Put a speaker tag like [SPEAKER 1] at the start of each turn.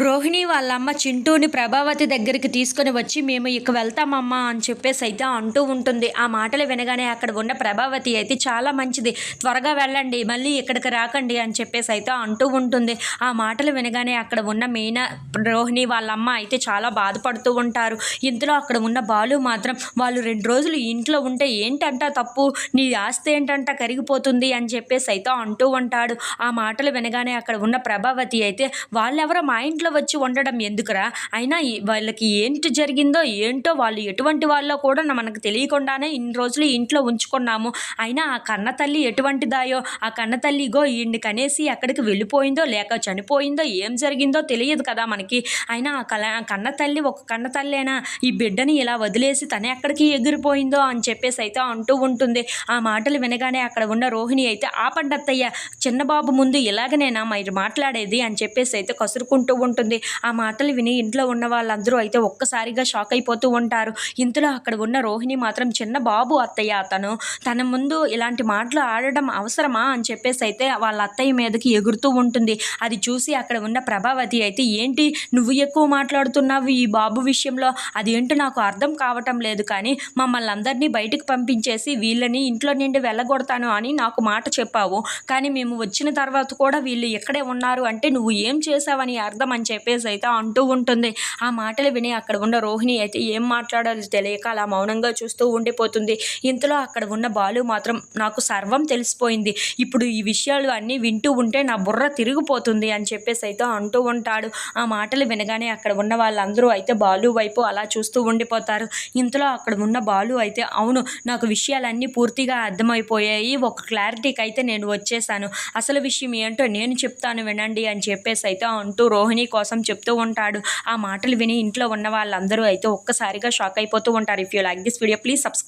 [SPEAKER 1] రోహిణి వాళ్ళ అమ్మ చింటూని ప్రభావతి దగ్గరికి తీసుకొని వచ్చి మేము ఇక వెళ్తామమ్మా అని చెప్పేసి అయితే అంటూ ఉంటుంది. ఆ మాటలు వినగానే అక్కడ ఉన్న ప్రభావతి అయితే చాలా మంచిది త్వరగా వెళ్ళండి మళ్ళీ ఇక్కడికి రాకండి అని చెప్పేసి అయితే అంటూ ఉంటుంది. ఆ మాటలు వినగానే అక్కడ ఉన్న మీనా రోహిణి వాళ్ళ అమ్మ అయితే చాలా బాధపడుతూ ఉంటారు. ఇంతలో అక్కడ ఉన్న బాలు మాత్రం వాళ్ళు రెండు రోజులు ఇంట్లో ఉంటే ఏంటంట తప్పు? నీ ఆస్తి ఏంటంట కరిగిపోతుంది అని చెప్పేసి అయితే అంటూ ఉంటాడు. ఆ మాటలు వినగానే అక్కడ ఉన్న ప్రభావతి అయితే వాళ్ళెవరో మా ఇంట్లో వచ్చి ఉండడం ఎందుకురా? అయినా వాళ్ళకి ఏంటి జరిగిందో ఏంటో వాళ్ళు ఎటువంటి వాళ్ళో కూడా మనకు తెలియకుండానే ఇన్ని రోజులు ఇంట్లో ఉంచుకున్నాము. అయినా ఆ కన్న తల్లి ఎటువంటిదాయో? ఆ కన్న తల్లి ఇగో ఈయన్ని కనేసి ఎక్కడికి వెళ్ళిపోయిందో లేక చనిపోయిందో ఏం జరిగిందో తెలియదు కదా మనకి. అయినా ఆ కల ఆ కన్న తల్లి ఒక కన్న తల్లేనా? ఈ బిడ్డని ఇలా వదిలేసి తనే ఎక్కడికి ఎగిరిపోయిందో అని చెప్పేసి అయితే అంటూ ఉంటుంది. ఆ మాటలు వినగానే అక్కడ ఉన్న రోహిణి అయితే ఆ పండత్తయ్య చిన్నబాబు ముందు ఇలాగనేనా మీరు మాట్లాడేది? అని చెప్పేసి అయితే కసురుకుంటూ ఉంటుంది ఉంటుంది. ఆ మాటలు విని ఇంట్లో ఉన్న వాళ్ళందరూ అయితే ఒక్కసారిగా షాక్ అయిపోతూ ఉంటారు. ఇంతలో అక్కడ ఉన్న రోహిణి మాత్రం చిన్న బాబు అత్తయ్య అతను. తన ముందు ఇలాంటి మాటలు ఆడడం అవసరమా అని చెప్పేసి అయితే వాళ్ళ అత్తయ్య మీదకి ఎగురుతూ ఉంటుంది. అది చూసి అక్కడ ఉన్న ప్రభావతి అయితే ఏంటి నువ్వు ఎక్కువ మాట్లాడుతున్నావు ఈ బాబు విషయంలో? అదేంటో నాకు అర్థం కావటం లేదు. కానీ మమ్మల్ని అందరినీ బయటకు పంపించేసి వీళ్ళని ఇంట్లో నుండి వెళ్ళగొడతాను అని నాకు మాట చెప్పావు. కానీ మేము వచ్చిన తర్వాత కూడా వీళ్ళు ఎక్కడే ఉన్నారు. అంటే నువ్వు ఏం చేసావని అర్థం అని అని చెప్పేసి అయితే అంటూ ఉంటుంది. ఆ మాటలు విని అక్కడ ఉన్న రోహిణి అయితే ఏం మాట్లాడాలో తెలియక అలా మౌనంగా చూస్తూ ఉండిపోతుంది. ఇంతలో అక్కడ ఉన్న బాలు మాత్రం నాకు సర్వం తెలిసిపోయింది. ఇప్పుడు ఈ విషయాలు అన్నీ వింటూ ఉంటే నా బుర్ర తిరిగిపోతుంది అని చెప్పేసి అయితే అంటూ ఉంటాడు. ఆ మాటలు వినగానే అక్కడ ఉన్న వాళ్ళందరూ అయితే బాలు వైపు అలా చూస్తూ ఉండిపోతారు. ఇంతలో అక్కడ ఉన్న బాలు అయితే అవును నాకు విషయాలన్నీ పూర్తిగా అర్థమైపోయాయి. ఒక క్లారిటీకి అయితే నేను వచ్చేసాను. అసలు విషయం ఏంటో నేను చెప్తాను వినండి అని చెప్పేసి అయితే అంటూ రోహిణి కోసం చెప్తూ ఉంటాడు. ఆ మాటలు విని ఇంట్లో ఉన్న వాళ్ళందరూ అయితే ఒక్కసారిగా షాక్ అయిపోతూ ఉంటారు. If you like this video please subscribe